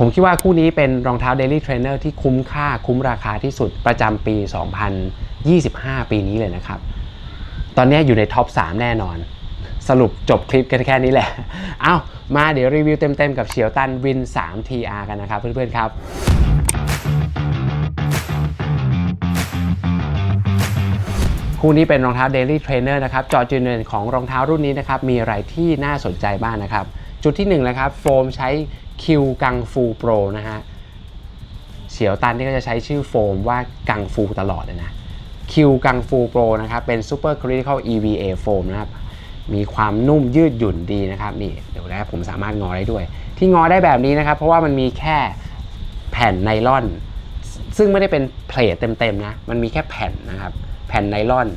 ผมคิดว่าคู่นี้เป็นรองเท้า Daily Trainer ที่คุ้มค่าคุ้มราคาที่สุดประจำปี 2025 ปีนี้เลยนะครับ ตอนนี้อยู่ในท็อป 3 แน่นอน สรุปจบคลิปกันแค่นี้แหละ เอ้า มาเดี๋ยวรีวิวเต็มๆกับเฉียวตันวิน 3 TR กันนะครับเพื่อนๆครับคู่นี้เป็นรองเท้า Daily Trainer นะครับ จอจุดเด่นของรองเท้ารุ่นนี้นะครับ มีอะไรที่น่าสนใจบ้างนะครับ จุดที่1นงนะครับ โฟมใช้ คิวกังฟูโปรนะฮะเฉียวตันนี่ก็จะใช้ชื่อโฟมว่ากังฟูตลอดเลยนะคิวกังฟูโปรนะครับเป็น Super Critical EVA โฟมนะครับมีความนุ่มยืดหยุ่นดีนะครับนี่เดี๋ยวแรกผมสามารถงอได้ด้วย ที่งอได้แบบนี้นะครับ เพราะว่ามันมีแค่แผ่นไนลอน ซึ่งไม่ได้เป็นเพลทเต็มๆนะมันมีแค่แผ่นนะครับ แผ่นไนลอน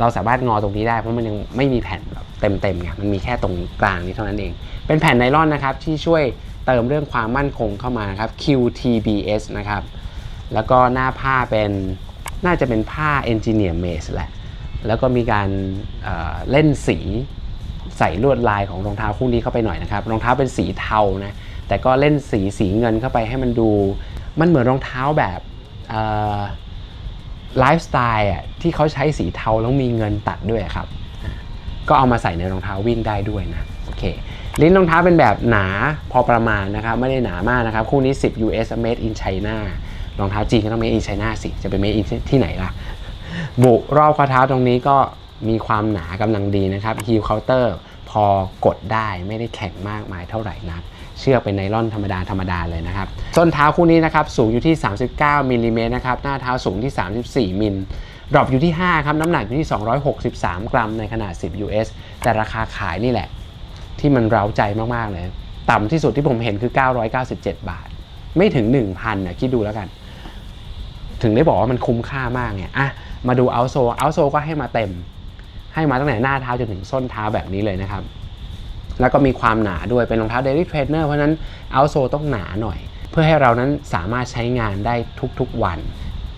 เราสามารถงอตรงนี้ได้เพราะมันยังไม่มีแผ่นแบบเต็มๆไงมันมีแค่ตรงกลางนี้เท่านั้นเอง เป็นแผ่นไนลอนนะครับที่ช่วยเติมเรื่องความมั่นคงเข้ามาครับ QTBS นะครับแล้วก็หน้าผ้าเป็นน่าจะเป็นผ้า Engineer Made แหละ แล้วก็มีการเเล่นสีใส่ลวดลายของรองเท้าคู่นี้เข้าไปหน่อยนะครับรองเท้าเป็นสีเทานะแต่ก็เล่นสีสีเงินเข้าไปให้มันดู มันเหมือนรองเท้าแบบ ไลฟ์สไตล์อะที่เขาใช้สีเทาแล้วมีเงินตัดด้วยครับ ก็เอามาใส่ในรองเท้าวิ่งได้ด้วยนะโอเคลิ้นรองเท้าเป็นแบบหนาพอประมาณนะครับ ไม่ได้หนามากนะครับ คู่นี้ 10 US made in China รองเท้าจีนก็ต้อง made in China สิ จะเป็น made in ที่ไหนล่ะ บุรอบข้อเท้าตรงนี้ก็มีความหนากำลังดีนะครับ heel counter พอกดได้ไม่ได้แข็งมากมายเท่าไหร่นัก เชือกเป็นไนล่อนธรรมดาธรรมดาเลยนะครับส้นเท้าคู่นี้นะครับสูงอยู่ที่ 39มิลลิเมตรนะครับหน้าเท้าสูงที่ 34มิลดรอปอยู่ที่ 5 ครับ น้ำหนักอยู่ที่ 263 กรัมในขนาด 10 US แต่ราคาขายนี่แหละ ที่มันเร้าใจมาก ๆ เลย ต่ำที่สุดที่ผมเห็นคือ 997 บาท ไม่ถึง 1,000นะคิดดูแล้วกัน ถึงได้บอกว่ามันคุ้มค่ามากไงอะมาดูเอาโซเอาโซก็ให้มาเต็ม ให้มาตั้งแต่หน้าเท้าจนถึงส้นเท้าแบบนี้เลยนะครับ แล้วก็มีความหนาด้วยเป็นรองเท้า Daily Trainer เพราะฉะนั้นเอาโซต้องหนาหน่อย เพื่อให้เรานั้นสามารถใช้งานได้ทุกๆวัน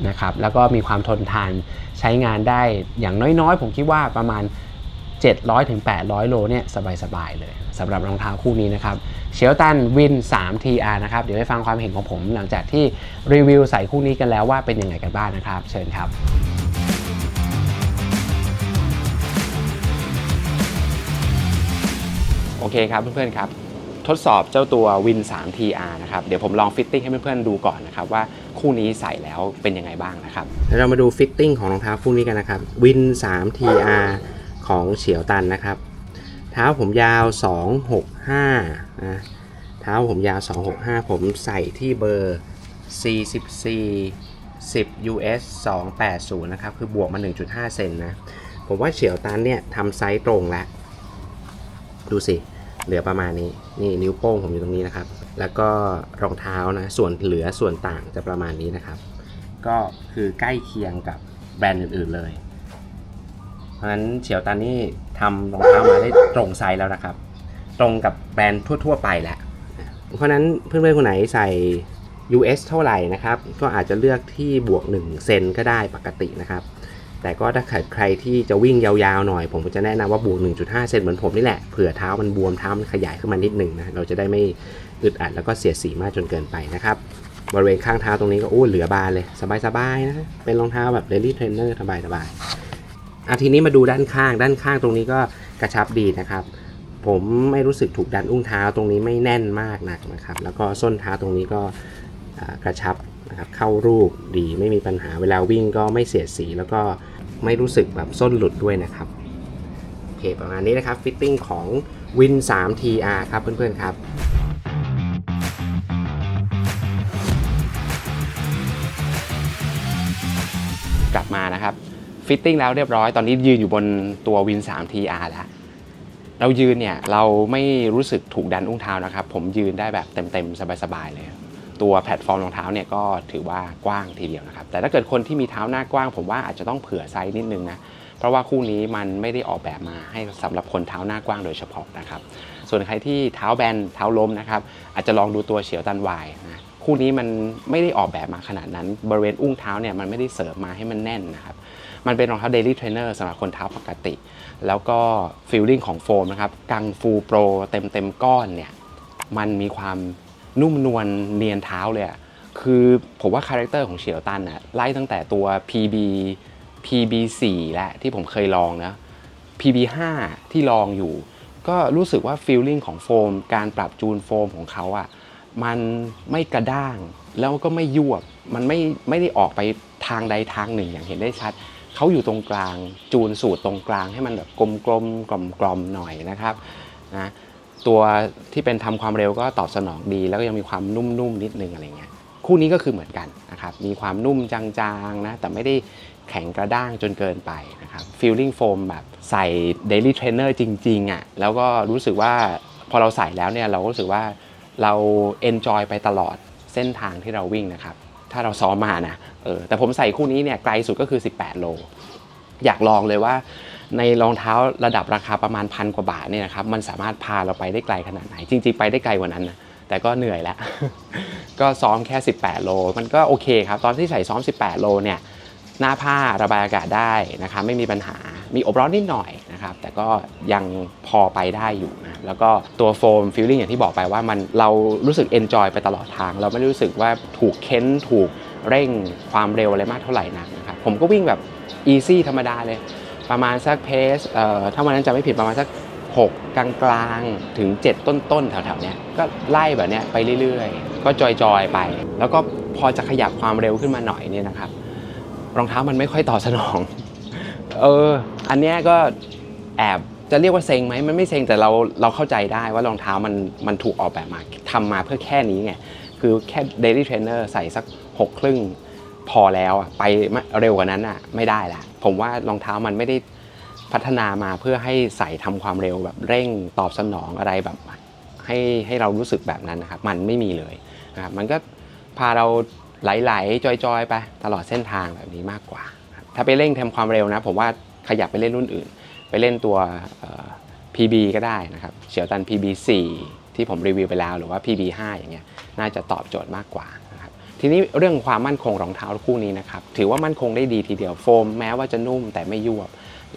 นะครับแล้วก็มีความทนทานใช้งานได้อย่างน้อยๆ ผมคิดว่าประมาณ700ถึง800 โลเนี่ยสบายๆเลยสำหรับรองเท้าคู่นี้นะครับเชลตันวิน 3 TR นะครับ เดี๋ยวไปฟังความเห็นของผมหลังจากที่รีวิวใส่คู่นี้กันแล้วว่าเป็นยังไงกันบ้างนะครับ เชิญครับ เคครับเพื่อนๆครับ ทดสอบเจ้าตัว Win 3 TR นะครับ เดี๋ยวผมลองฟิตติ้งให้เพื่อนๆดูก่อนนะครับว่าคู่นี้ใส่แล้วเป็นยังไงบ้างนะครับเดี๋ยวเรามาดูฟิตติ้งของรองเท้าคู่นี้กันนะครับ Win 3 TR ของเฉียวตันนะครับ เท้าผมยาว 265นะเท้าผมยาว 265 ผมใส่ที่เบอร์ 44 10 US 280 นะครับ คือบวกมา 1.5 เซนนะ ผมว่าเฉียวตันเนี่ยทำไซส์ตรงแล้ว ดูสิ เหลือประมาณนี้นี่นิ้วโป้งผมอยู่ตรงนี้นะครับ แล้วก็รองเท้านะส่วนเหลือส่วนต่างจะประมาณนี้นะครับ ก็คือใกล้เคียงกับแบรนด์อื่นๆเลย เพราะฉะนั้นเฉียวตันนี่ทำรองเท้ามาได้ตรงไซส์แล้วนะครับ ตรงกับแบรนด์ทั่ว ๆ ไปแหละเพราะฉะนั้นเพื่อนๆคนไหนใส่ US เท่าไหร่นะครับ ก็อาจจะเลือกที่บวก 1 เซนก็ได้ปกตินะครับ แต่ก็ถ้าใครที่จะวิ่งยาวๆหน่อย ผมก็จะแนะนำว่าบวก 1.5 เซนเหมือนผมนี่แหละเผื่อเท้ามันบวมเท้ามันขยายขึ้นมานิดหนึ่งนะเราจะได้ไม่อึดอัดแล้วก็เสียดสีมากจนเกินไปนะครับบริเวณข้างเท้าตรงนี้ก็โอ้เหลือบานเลยสบายๆนะเป็นรองเท้าแบบ Daily Trainer สบายๆอาทีนี้มาดูด้านข้าง ด้านข้างตรงนี้ก็กระชับดีนะครับผมไม่รู้สึกถูกดันอุ้งเท้าตรงนี้ไม่แน่นมากนักนะครับ แล้วก็ส้นเท้าตรงนี้ก็กระชับนะครับเข้ารูปดีไม่มีปัญหาเวลาวิ่งก็ไม่เสียดสีแล้วก็ ไม่รู้สึกแบบส้นหลุดด้วยนะครับโอเคประมาณนี้นะครับฟิตติ้งของ Win 3 TR ครับเพื่อนๆครับกลับมานะครับฟิตติ้งแล้วเรียบร้อยตอนนี้ยืนอยู่บนตัว Win 3 TR แล้วเรายืนเนี่ยเราไม่รู้สึกถูกดันอุ้งเท้านะครับ ผมยืนได้แบบเต็มๆ สบายๆเลย ตัวแพลตฟอร์มรองเท้าเนี่ยก็ถือว่ากว้างทีเดียวนะครับ แต่ถ้าเกิดคนที่มีเท้าหน้ากว้าง ผมว่าอาจจะต้องเผื่อไซส์นิดนึงนะเพราะว่าคู่นี้มันไม่ได้ออกแบบมาให้สำหรับคนเท้าหน้ากว้างโดยเฉพาะนะครับ ส่วนใครที่เท้าแบนเท้าล้มนะครับอาจจะลองดูตัวเฉียวตันวายนะคู่นี้มันไม่ได้ออกแบบมาขนาดนั้น บริเวณอุ้งเท้าเนี่ยมันไม่ได้เสริมมาให้มันแน่นนะครับมันเป็นรองเท้า Daily Trainer สำหรับคนเท้าปกติ แล้วก็ฟีลลิ่งของโฟมนะครับกังฟูโปรเต็มเต็มก้อนเนี่ยมันมีความ นุ่มนวลเนียนเท้าเลยอะคือผมว่าคาแรคเตอร์ของเฉียวตันอะไล่ตั้งแต่ตัว PB PB4 และที่ผมเคยลองนะ PB5 ที่ลองอยู่ ก็รู้สึกว่าฟีลลิ่งของโฟม การปรับจูนโฟมของเขาอะมันไม่กระด้างแล้วก็ไม่ยวบมันไม่ไม่ได้ออกไปทางใดทางหนึ่งอย่างเห็นได้ชัดเขาอยู่ตรงกลางจูนสูตรตรงกลางให้มันแบบกลมกลมกลมกลมๆหน่อยนะครับนะ ตัวที่เป็นทำความเร็วก็ตอบสนองดี แล้วก็ยังมีความนุ่มๆนิดนึงอะไรเงี้ยคู่นี้ก็คือเหมือนกันนะครับมีความนุ่มจางๆนะแต่ไม่ได้แข็งกระด้างจนเกินไปนะครับ feeling foam แบบใส่ daily trainer จริงๆอะ่ะแล้วก็รู้สึกว่าพอเราใส่แล้วเนี่ยเราก็รู้สึกว่าเรา enjoy ไปตลอดเส้นทางที่เราวิ่งนะครับถ้าเราซ้อมมานะเออแต่ผมใส่คู่นี้เนี่ยไกลสุดก็คือ 18 โล อยากลองเลยว่า ในรองเท้าระดับราคาประมาณพันกว่าบาทเนี่ยนะครับมันสามารถพาเราไปได้ไกลขนาดไหน จริง ๆ ไปได้ไกลกว่านั้นนะแต่ก็เหนื่อยแล้ว ก็ซ้อมแค่ 18 โล มันก็โอเคครับ ตอนที่ใส่ซ้อม 18 โลเนี่ยหน้าผ้าระบายอากาศได้นะครับไม่มีปัญหามีอบร้อนนิดหน่อยนะครับแต่ก็ยังพอไปได้อยู่นะแล้วก็ตัวโฟมฟิลลิ่งอย่างที่บอกไปว่ามันเรารู้สึกเอนจอยไปตลอดทาง เราไม่รู้สึกว่าถูกเค้นถูกเร่งความเร็วอะไรมากเท่าไหร่นักนะครับผมก็วิ่งแบบอีซี่ธรรมดาเลย ประมาณสักเพสเอ่อถ้าวันนั้นจะไม่ผิดประมาณสัก 6 กลางๆ ถึง 7 ต้นๆ แถวๆเนี้ยก็ไล่แบบเนี้ยไปเรื่อยๆ ก็จอยๆ ไป แล้วก็พอจะขยับความเร็วขึ้นมาหน่อยเนี่ยนะครับ รองเท้ามันไม่ค่อยตอบสนอง เออ อันเนี้ยก็แอบจะเรียกว่าเซ็งไหมมันไม่เซ็งแต่เราเราเข้าใจได้ว่ารองเท้ามันมันถูกออกแบบมาทำมาเพื่อแค่นี้ไงคือแค่ daily trainer ใส่สัก6ครึ่ง พอแล้วอะไปเร็วกว่านั้นอะไม่ได้ละผมว่ารองเท้ามันไม่ได้พัฒนามาเพื่อให้ใส่ทำความเร็วแบบเร่งตอบสนองอะไรแบบ ให้ให้เรารู้สึกแบบนั้นนะครับ มันไม่มีเลยนะครับมันก็พาเราไหลๆจอยๆ ไปตลอดเส้นทางแบบนี้มากกว่า ถ้าไปเร่งทำความเร็วนะ ผมว่าขยับไปเล่นรุ่นอื่น ไปเล่นตัวเอ่อ PB ก็ได้นะครับเฉียวตัน PB4 ที่ผมรีวิวไปแล้วหรือว่า PB5 อย่างเงี้ยน่าจะตอบโจทย์มากกว่านะ ทีนี้เรื่องความมั่นคงรองเท้าคู่นี้นะครับถือว่ามั่นคงได้ดีทีเดียวโฟมแม้ว่าจะนุ่มแต่ไม่ยวบ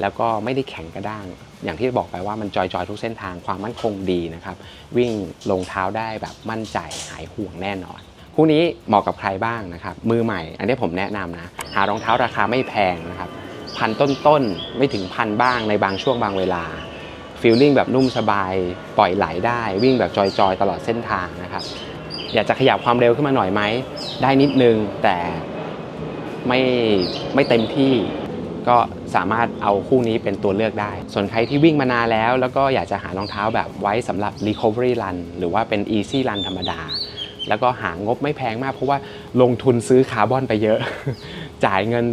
แล้วก็ไม่ได้แข็งกระด้าง อย่างที่บอกไปว่ามันจอยๆทุกเส้นทางความมั่นคงดีนะครับ วิ่งลงเท้าได้แบบมั่นใจหายห่วงแน่นอน คู่นี้เหมาะกับใครบ้างนะครับ มือใหม่ อันนี้ผมแนะนำนะ หารองเท้าราคาไม่แพงนะครับ พันต้นๆ ไม่ถึงพันบ้างในบางช่วงบางเวลาฟีลลิ่งแบบนุ่มสบาย ปล่อยไหลได้ วิ่งแบบจอยๆ ตลอดเส้นทางนะครับ อยากจะขยับความเร็วขึ้นมาหน่อยไหม ได้นิดนึง แต่ไม่ไม่เต็มที่ก็สามารถเอาคู่นี้เป็นตัวเลือกได้ ส่วนใครที่วิ่งมานานแล้ว แล้วก็อยากจะหารองเท้าแบบไว้สำหรับ recovery run หรือว่าเป็น easy run ธรรมดา แล้วก็หางบไม่แพงมาก เพราะว่าลงทุนซื้อคาร์บอนไปเยอะ จ่ายเงิน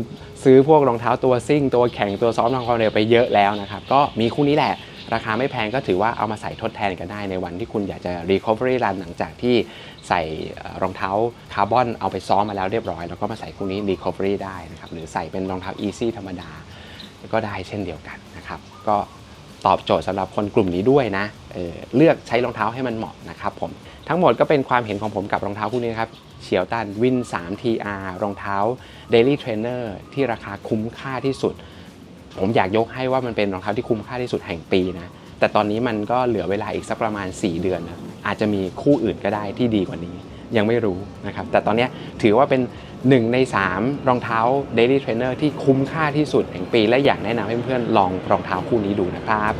ซื้อพวกรองเท้าตัวซิ่ง ตัวแข็งตัวซ้อมทางความเร็วไปเยอะแล้วนะครับ ก็มีคู่นี้แหละ ราคาไม่แพงก็ถือว่าเอามาใส่ทดแทนกันได้ในวันที่คุณอยากจะ recovery run หลังจากที่ใส่รองเท้าคาร์บอนเอาไปซ้อมมาแล้วเรียบร้อย แล้วก็มาใส่คู่นี้ recovery ได้นะครับหรือใส่เป็นรองเท้า easy ธรรมดา ก็ได้เช่นเดียวกันนะครับก็ตอบโจทย์สำหรับคนกลุ่มนี้ด้วยนะเเลือกใช้รองเท้าให้มันเหมาะนะครับผมทั้งหมดก็เป็นความเห็นของผมกับรองเท้าคู่นี้นครับเฉียวตันวิน 3 TR รองเท้า Daily Trainer ที่ราคาคุ้มค่าที่สุด ผมอยากยกให้ว่ามันเป็นรองเท้าที่คุ้มค่าที่สุดแห่งปีนะ แต่ตอนนี้มันก็เหลือเวลาอีกสักประมาณ 4 เดือนนะอาจจะมีคู่อื่นก็ได้ที่ดีกว่านี้ ยังไม่รู้นะครับ แต่ตอนนี้ถือว่าเป็น 1 ใน 3 รองเท้า Daily Trainer ที่คุ้มค่าที่สุดแห่งปี และอยากแนะนำให้เพื่อนๆลองรองเท้าคู่นี้ดูนะครับ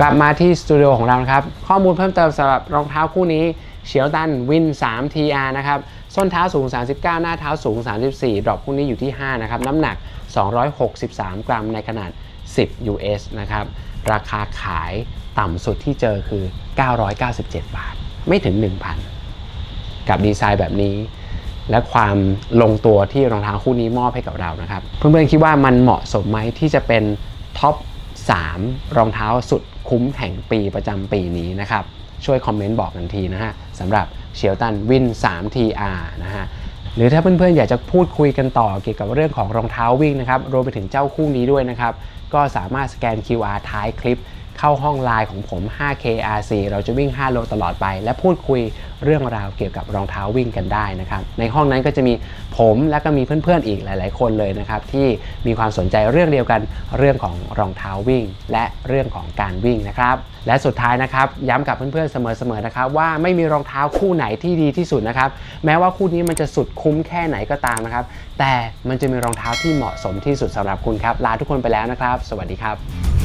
กลับมาที่สตูดิโอของเรานะครับ ข้อมูลเพิ่มเติมสำหรับรองเท้าคู่นี้เฉียวตันวิน 3 TR นะครับ ส้นเท้าสูง 39 หน้าเท้าสูง 34 ดรอปคู่นี้อยู่ที่ 5 นะครับ น้ำหนัก 263 กรัมในขนาด 10 US นะครับ ราคาขายต่ำสุดที่เจอคือ 997 บาท ไม่ถึง 1,000 กับดีไซน์แบบนี้ และความลงตัวที่รองเท้าคู่นี้มอบให้กับเรานะครับ เพื่อนๆคิดว่ามันเหมาะสมไหมที่จะเป็นท็อป 3 รองเท้าสุดคุ้มแห่งปีประจำปีนี้นะครับ ช่วยคอมเมนต์บอกกันทีนะฮะสำหรับ เชียวตันวิน 3 TR นะฮะหรือถ้าเพื่อนๆอยากจะพูดคุยกันต่อเกี่ยวกับเรื่องของรองเท้าวิ่งนะครับรวมไปถึงเจ้าคู่นี้ด้วยนะครับ ก็สามารถสแกน QR ท้ายคลิป เข้าห้องไลน์ของผม 5KRC เราจะวิ่ง 5 โลตลอดไป และพูดคุยเรื่องราวเกี่ยวกับรองเท้าวิ่งกันได้นะครับในห้องนั้นก็จะมีผมและก็มีเพื่อนๆอีกหลาย ๆ คนเลยนะครับที่มีความสนใจเรื่องเดียวกันเรื่องของรองเท้าวิ่ง และเรื่องของการวิ่งนะครับและสุดท้ายนะครับย้ำกับเพื่อนๆเสมอๆนะครับว่าไม่มีรองเท้าคู่ไหนที่ดีที่สุดนะครับแม้ว่าคู่นี้มันจะสุดคุ้มแค่ไหนก็ตามนะครับแต่มันจะมีรองเท้าที่เหมาะสมที่สุดสำหรับคุณครับลาทุกคนไปแล้วนะครับ สวัสดีครับ